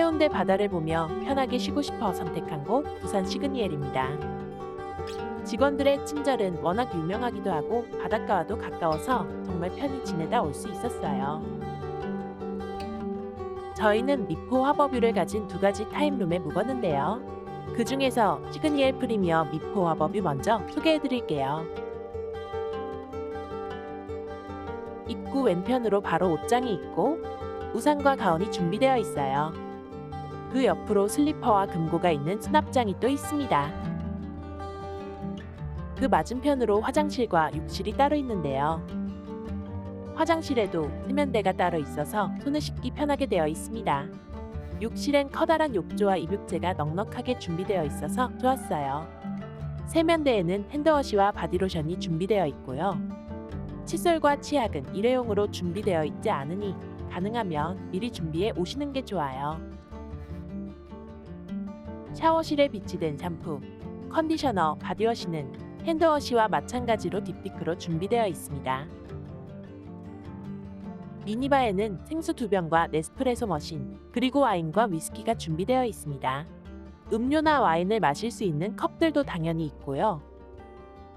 해운대 바다를 보며 편하게 쉬고 싶어 선택한 곳 부산 시그니엘입니다. 직원들의 친절은 워낙 유명하기도 하고 바닷가와도 가까워서 정말 편히 지내다 올 수 있었어요. 저희는 미포 화버뷰를 가진 두 가지 타임룸에 묵었는데요. 그 중에서 시그니엘 프리미어 미포 화버뷰 먼저 소개해 드릴게요. 입구 왼편으로 바로 옷장이 있고 우산과 가운이 준비되어 있어요. 그 옆으로 슬리퍼와 금고가 있는 수납장이 또 있습니다. 그 맞은편으로 화장실과 욕실이 따로 있는데요. 화장실에도 세면대가 따로 있어서 손을 씻기 편하게 되어 있습니다. 욕실엔 커다란 욕조와 입욕제가 넉넉하게 준비되어 있어서 좋았어요. 세면대에는 핸드워시와 바디로션이 준비되어 있고요. 칫솔과 치약은 일회용으로 준비되어 있지 않으니 가능하면 미리 준비해 오시는 게 좋아요. 샤워실에 비치된 샴푸, 컨디셔너, 바디워시는 핸드워시와 마찬가지로 딥티크로 준비되어 있습니다. 미니바에는 생수 두 병과 네스프레소 머신, 그리고 와인과 위스키가 준비되어 있습니다. 음료나 와인을 마실 수 있는 컵들도 당연히 있고요.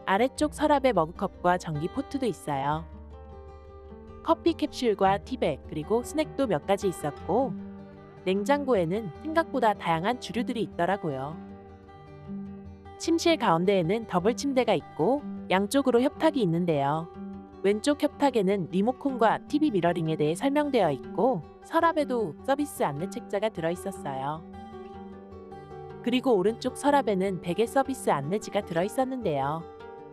아래쪽 서랍에 머그컵과 전기 포트도 있어요. 커피 캡슐과 티백 그리고 스낵도 몇 가지 있었고 냉장고에는 생각보다 다양한 주류들이 있더라고요. 침실 가운데에는 더블 침대가 있고 양쪽으로 협탁이 있는데요. 왼쪽 협탁에는 리모컨과 TV 미러링에 대해 설명되어 있고 서랍에도 서비스 안내 책자가 들어 있었어요. 그리고 오른쪽 서랍에는 베개 서비스 안내지가 들어 있었는데요.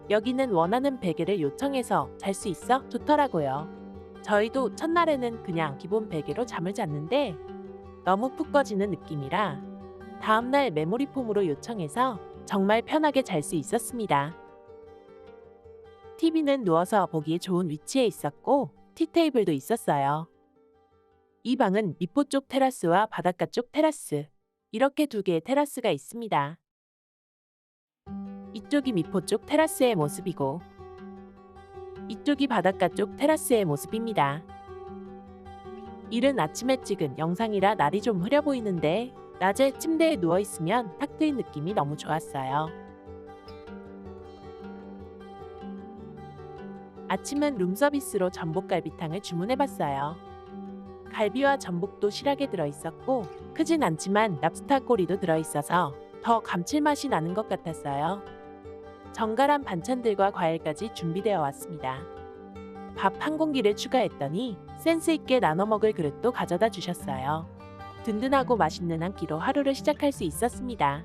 여기는 원하는 베개를 요청해서 잘 수 있어 좋더라고요. 저희도 첫날에는 그냥 기본 베개로 잠을 잤는데 너무 푹 꺼지는 느낌이라 다음날 메모리 폼으로 요청해서 정말 편하게 잘 수 있었습니다. TV는 누워서 보기에 좋은 위치에 있었고 티테이블도 있었어요. 이 방은 미포 쪽 테라스와 바닷가 쪽 테라스 이렇게 두 개의 테라스가 있습니다. 이쪽이 미포 쪽 테라스의 모습이고 이쪽이 바닷가 쪽 테라스의 모습입니다. 이른 아침에 찍은 영상이라 날이 좀 흐려 보이는데 낮에 침대에 누워 있으면 탁 트인 느낌이 너무 좋았어요. 아침은 룸서비스로 전복갈비탕을 주문해봤어요. 갈비와 전복도 실하게 들어있었고 크진 않지만 랍스타 꼬리도 들어있어서 더 감칠맛이 나는 것 같았어요. 정갈한 반찬들과 과일까지 준비되어 왔습니다. 밥 한 공기를 추가했더니 센스 있게 나눠 먹을 그릇도 가져다 주셨어요. 든든하고 맛있는 한 끼로 하루를 시작할 수 있었습니다.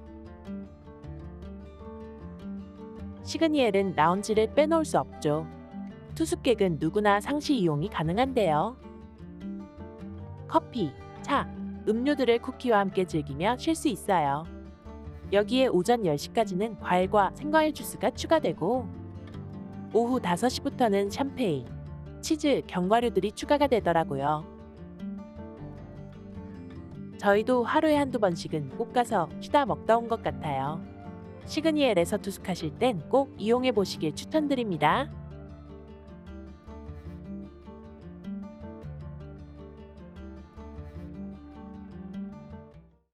시그니엘은 라운지를 빼놓을 수 없죠. 투숙객은 누구나 상시 이용이 가능한데요. 커피, 차, 음료들을 쿠키와 함께 즐기며 쉴 수 있어요. 여기에 오전 10시까지는 과일과 생과일 주스가 추가되고 오후 5시부터는 샴페인, 치즈, 견과류들이 추가가 되더라고요. 저희도 하루에 한두 번씩은 꼭 가서 쉬다 먹다 온 것 같아요. 시그니엘에서 투숙하실 땐 꼭 이용해 보시길 추천드립니다.